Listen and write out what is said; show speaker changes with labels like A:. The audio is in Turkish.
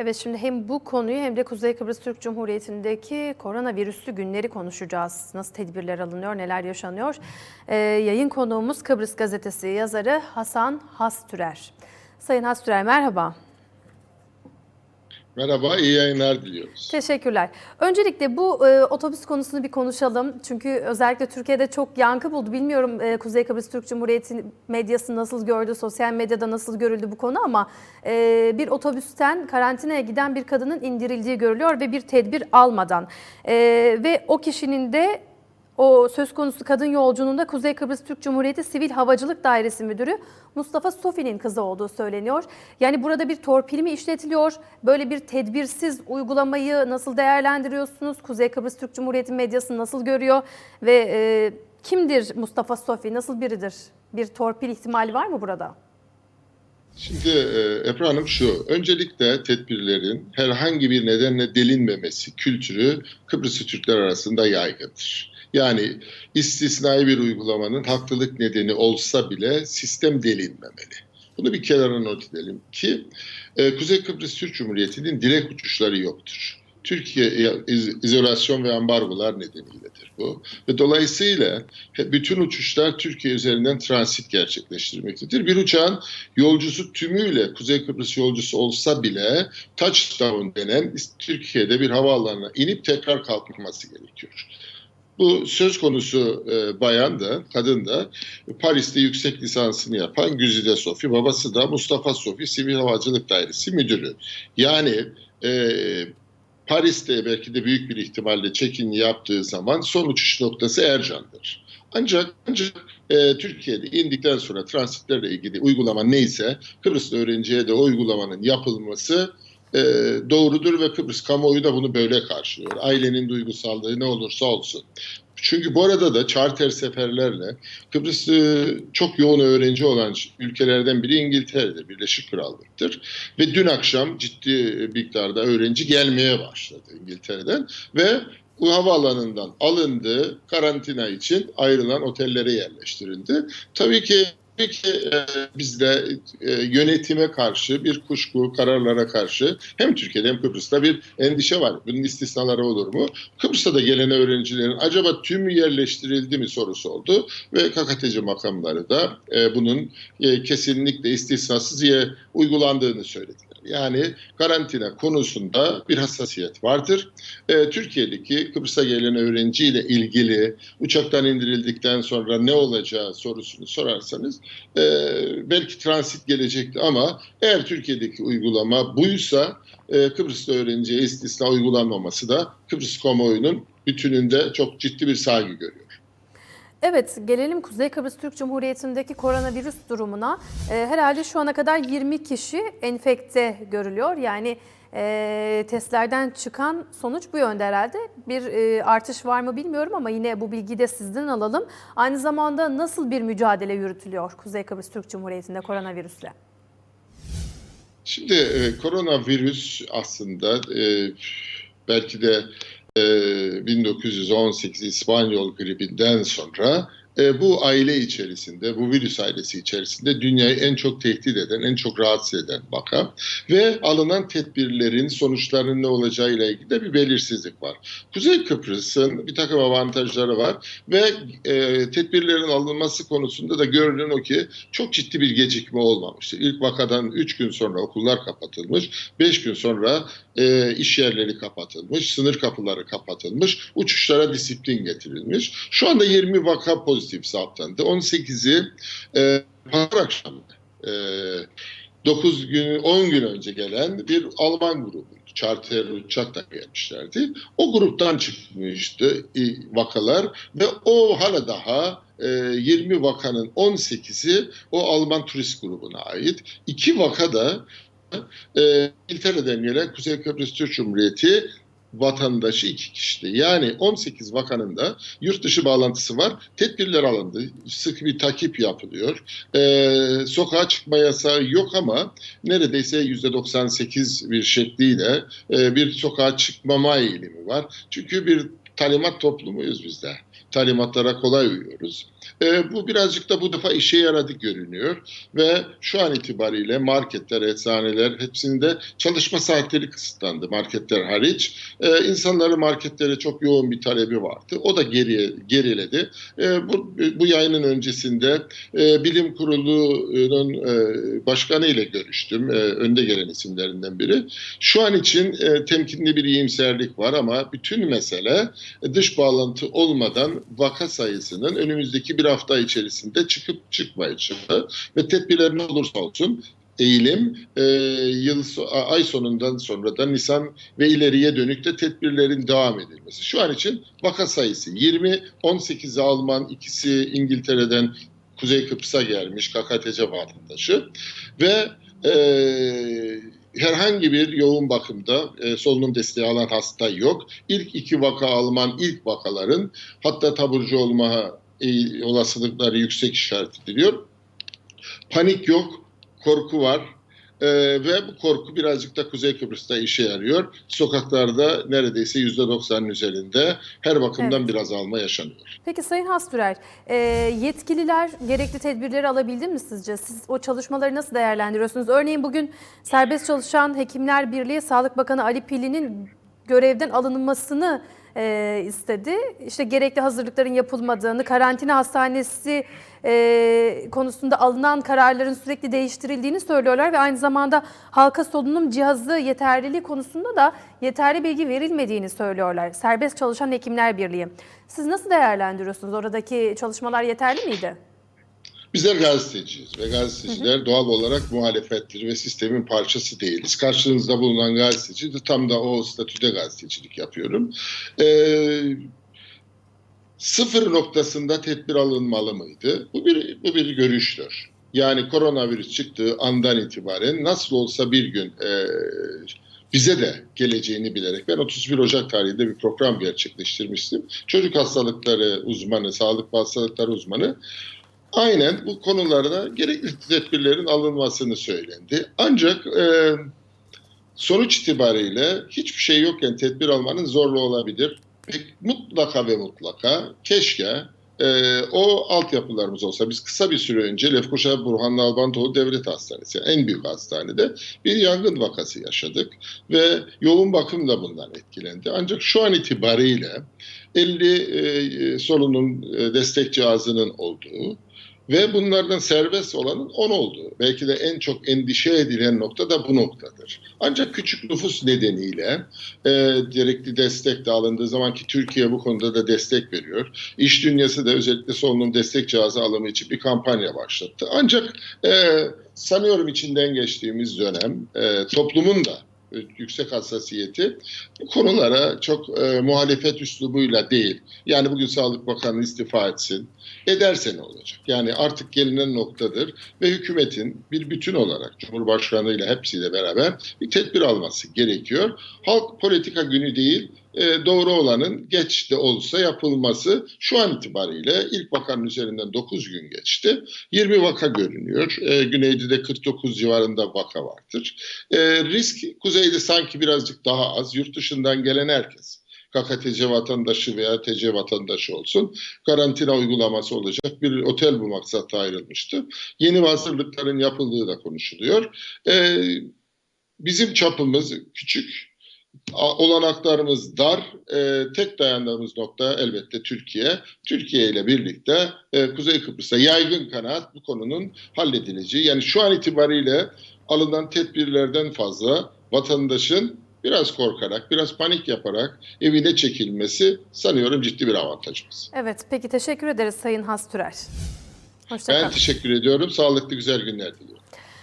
A: Evet şimdi hem bu konuyu hem de Kuzey Kıbrıs Türk Cumhuriyeti'ndeki koronavirüslü günleri konuşacağız. Nasıl tedbirler alınıyor, neler yaşanıyor? Ee, yayın konuğumuz Kıbrıs Gazetesi yazarı Hasan Hastürer. Sayın Hastürer merhaba.
B: Merhaba, iyi yayınlar diliyoruz.
A: Teşekkürler. Öncelikle bu e, otobüs konusunu bir konuşalım. Çünkü özellikle Türkiye'de çok yankı buldu. Bilmiyorum e, Kuzey Kıbrıs Türk Cumhuriyeti medyası nasıl gördü, sosyal medyada nasıl görüldü bu konu ama e, bir otobüsten karantinaya giden bir kadının indirildiği görülüyor ve bir tedbir almadan. E, ve o kişinin de o söz konusu kadın yolcunun da Kuzey Kıbrıs Türk Cumhuriyeti Sivil Havacılık Dairesi Müdürü Mustafa Sofi'nin kızı olduğu söyleniyor. Yani burada bir torpil mi işletiliyor? Böyle bir tedbirsiz uygulamayı nasıl değerlendiriyorsunuz? Kuzey Kıbrıs Türk Cumhuriyeti medyası nasıl görüyor? Ve e, kimdir Mustafa Sofi? Nasıl biridir? Bir torpil ihtimali var mı burada?
B: Şimdi e, Ebru Hanım şu, öncelikle tedbirlerin herhangi bir nedenle delinmemesi kültürü Kıbrıslı Türkler arasında yaygındır. Yani istisnai bir uygulamanın haklılık nedeni olsa bile sistem delinmemeli. Bunu bir kenara not edelim ki e, Kuzey Kıbrıs Türk Cumhuriyeti'nin direkt uçuşları yoktur. Türkiye iz- izolasyon ve ambargolar nedeniyledir bu. Ve dolayısıyla bütün uçuşlar Türkiye üzerinden transit gerçekleştirmektedir. Bir uçağın yolcusu tümüyle Kuzey Kıbrıs yolcusu olsa bile touchdown denen Türkiye'de bir havaalanına inip tekrar kalkması gerekiyor. Bu söz konusu e, bayan da, kadın da Paris'te yüksek lisansını yapan Güzide Sofi, babası da Mustafa Sofi Sivil Havacılık Dairesi Müdürü. Yani e, Paris'te belki de büyük bir ihtimalle check-in yaptığı zaman son uçuş noktası Ercan'dır. Ancak, ancak e, Türkiye'de indikten sonra transitlerle ilgili uygulama neyse Kıbrıslı öğrenciye de uygulamanın yapılması e, doğrudur ve Kıbrıs kamuoyu da bunu böyle karşılıyor. Ailenin duygusallığı ne olursa olsun. Çünkü bu arada da charter seferlerle Kıbrıs e, çok yoğun öğrenci olan ülkelerden biri İngiltere'dir, Birleşik Krallık'tır. Ve dün akşam ciddi miktarda öğrenci gelmeye başladı İngiltere'den ve bu havaalanından alındı, karantina için ayrılan otellere yerleştirildi. Tabii ki Tabii ki e, bizde e, yönetime karşı bir kuşku, kararlara karşı hem Türkiye'de hem Kıbrıs'ta bir endişe var. Bunun istisnaları olur mu? Kıbrıs'ta da gelen öğrencilerin acaba tümü yerleştirildi mi sorusu oldu ve KKTC makamları da e, bunun e, kesinlikle istisnasız ye- uygulandığını söylediler. Yani karantina konusunda bir hassasiyet vardır. E, Türkiye'deki Kıbrıs'a gelen öğrenciyle ilgili uçaktan indirildikten sonra ne olacağı sorusunu sorarsanız e, belki transit gelecekti ama eğer Türkiye'deki uygulama buysa e, Kıbrıs'ta öğrenciye istisna uygulanmaması da Kıbrıs kamuoyunun bütününde çok ciddi bir saygı görüyor.
A: Evet, gelelim Kuzey Kıbrıs Türk Cumhuriyeti'ndeki koronavirüs durumuna. Ee, herhalde şu ana kadar 20 kişi enfekte görülüyor. Yani e, testlerden çıkan sonuç bu yönde herhalde. Bir e, artış var mı bilmiyorum ama yine bu bilgiyi de sizden alalım. Aynı zamanda nasıl bir mücadele yürütülüyor Kuzey Kıbrıs Türk Cumhuriyeti'nde koronavirüsle?
B: Şimdi e, koronavirüs aslında e, belki de e, 1918 İspanyol gribinden sonra e, bu aile içerisinde, bu virüs ailesi içerisinde dünyayı en çok tehdit eden, en çok rahatsız eden vaka ve alınan tedbirlerin sonuçlarının ne olacağı ile ilgili de bir belirsizlik var. Kuzey Kıbrıs'ın bir takım avantajları var ve e, tedbirlerin alınması konusunda da görünen o ki çok ciddi bir gecikme olmamıştır. İlk vakadan 3 gün sonra okullar kapatılmış, 5 gün sonra e, iş yerleri kapatılmış, sınır kapıları kapatılmış, uçuşlara disiplin getirilmiş. Şu anda 20 vaka pozitif saptandı. 18'i e, pazar akşamı e, 9 gün 10 gün önce gelen bir Alman grubu charter uçakla gelmişlerdi. O gruptan çıkmıştı e, vakalar ve o hala daha e, 20 vakanın 18'i o Alman turist grubuna ait. İki vaka da e, İngiltere'den gelen Kuzey Kıbrıs Türk Cumhuriyeti vatandaşı iki kişiydi. Yani 18 vakanın da yurt dışı bağlantısı var. Tedbirler alındı. Sık bir takip yapılıyor. Ee, sokağa çıkma yasağı yok ama neredeyse %98 bir şekliyle e, bir sokağa çıkmama eğilimi var. Çünkü bir talimat toplumuyuz bizde. Talimatlara kolay uyuyoruz. E, bu birazcık da bu defa işe yaradı görünüyor ve şu an itibariyle marketler, eczaneler hepsinde çalışma saatleri kısıtlandı marketler hariç. E, insanların marketlere çok yoğun bir talebi vardı. O da geriye geriledi. E, bu, bu yayının öncesinde e, bilim kurulunun e, başkanı ile görüştüm. E, önde gelen isimlerinden biri. Şu an için e, temkinli bir iyimserlik var ama bütün mesele e, dış bağlantı olmadan vaka sayısının önümüzdeki bir hafta içerisinde çıkıp çıkmayacağı ve tedbirler ne olursa olsun eğilim e, yıl ay sonundan sonra da Nisan ve ileriye dönük de tedbirlerin devam edilmesi. Şu an için vaka sayısı 20, 18 Alman, ikisi İngiltere'den Kuzey Kıbrıs'a gelmiş KKTC vatandaşı ve e, herhangi bir yoğun bakımda e, solunum desteği alan hasta yok. İlk iki vaka Alman ilk vakaların hatta taburcu olma e, olasılıkları yüksek işaret ediliyor. Panik yok, korku var. Ee, ve bu korku birazcık da Kuzey Kıbrıs'ta işe yarıyor. Sokaklarda neredeyse %90'ın üzerinde her bakımdan
A: Evet.
B: bir azalma yaşanıyor.
A: Peki Sayın Hastürer, e, yetkililer gerekli tedbirleri alabildi mi sizce? Siz o çalışmaları nasıl değerlendiriyorsunuz? Örneğin bugün serbest çalışan Hekimler Birliği Sağlık Bakanı Ali Pili'nin görevden alınmasını e, istedi. İşte gerekli hazırlıkların yapılmadığını, karantina hastanesi e, konusunda alınan kararların sürekli değiştirildiğini söylüyorlar ve aynı zamanda halka solunum cihazı yeterliliği konusunda da yeterli bilgi verilmediğini söylüyorlar. Serbest Çalışan Hekimler Birliği. Siz nasıl değerlendiriyorsunuz? Oradaki çalışmalar yeterli miydi?
B: Bizler gazeteciyiz ve gazeteciler doğal olarak muhalefettir ve sistemin parçası değiliz. Karşınızda bulunan gazeteci de tam da o statüde gazetecilik yapıyorum. Ee, sıfır noktasında tedbir alınmalı mıydı? Bu bir, bu bir görüştür. Yani koronavirüs çıktığı andan itibaren nasıl olsa bir gün e, bize de geleceğini bilerek ben 31 Ocak tarihinde bir program gerçekleştirmiştim. Çocuk hastalıkları uzmanı, sağlık hastalıkları uzmanı aynen bu konularda gerekli tedbirlerin alınmasını söylendi. Ancak e, sonuç itibariyle hiçbir şey yokken tedbir almanın zorlu olabilir. Pek mutlaka ve mutlaka keşke e, o altyapılarımız olsa. Biz kısa bir süre önce Lefkoşa Burhan Albantoğlu Devlet Hastanesi, en büyük hastanede bir yangın vakası yaşadık ve yoğun bakım da bundan etkilendi. Ancak şu an itibariyle 50 e, solunum e, destek cihazının olduğu ve bunlardan serbest olanın 10 olduğu. Belki de en çok endişe edilen nokta da bu noktadır. Ancak küçük nüfus nedeniyle e, gerekli destek de alındığı zaman ki Türkiye bu konuda da destek veriyor. İş dünyası da özellikle solunum destek cihazı alımı için bir kampanya başlattı. Ancak e, sanıyorum içinden geçtiğimiz dönem e, toplumun da yüksek hassasiyeti bu konulara çok e, muhalefet üslubuyla değil. Yani bugün Sağlık Bakanı istifa etsin. Ederse ne olacak? Yani artık gelinen noktadır ve hükümetin bir bütün olarak Cumhurbaşkanı ile hepsiyle beraber bir tedbir alması gerekiyor. Halk politika günü değil, e, doğru olanın geç de olsa yapılması şu an itibariyle ilk vakanın üzerinden 9 gün geçti. 20 vaka görünüyor. Güneyde de 49 civarında vaka vardır. E, risk kuzeyde sanki birazcık daha az. Yurt dışından gelen herkes. KKTC vatandaşı veya TC vatandaşı olsun karantina uygulaması olacak bir otel bu maksatla ayrılmıştı. Yeni hazırlıkların yapıldığı da konuşuluyor. Ee, bizim çapımız küçük, olanaklarımız dar. Ee, tek dayandığımız nokta elbette Türkiye. Türkiye ile birlikte e, Kuzey Kıbrıs'ta yaygın kanaat bu konunun halledileceği. Yani şu an itibariyle alınan tedbirlerden fazla vatandaşın biraz korkarak, biraz panik yaparak evine çekilmesi sanıyorum ciddi bir avantajımız.
A: Evet, peki teşekkür ederiz Sayın Hastürer. Hoşçakalın.
B: Ben teşekkür ediyorum. Sağlıklı güzel günler diliyorum.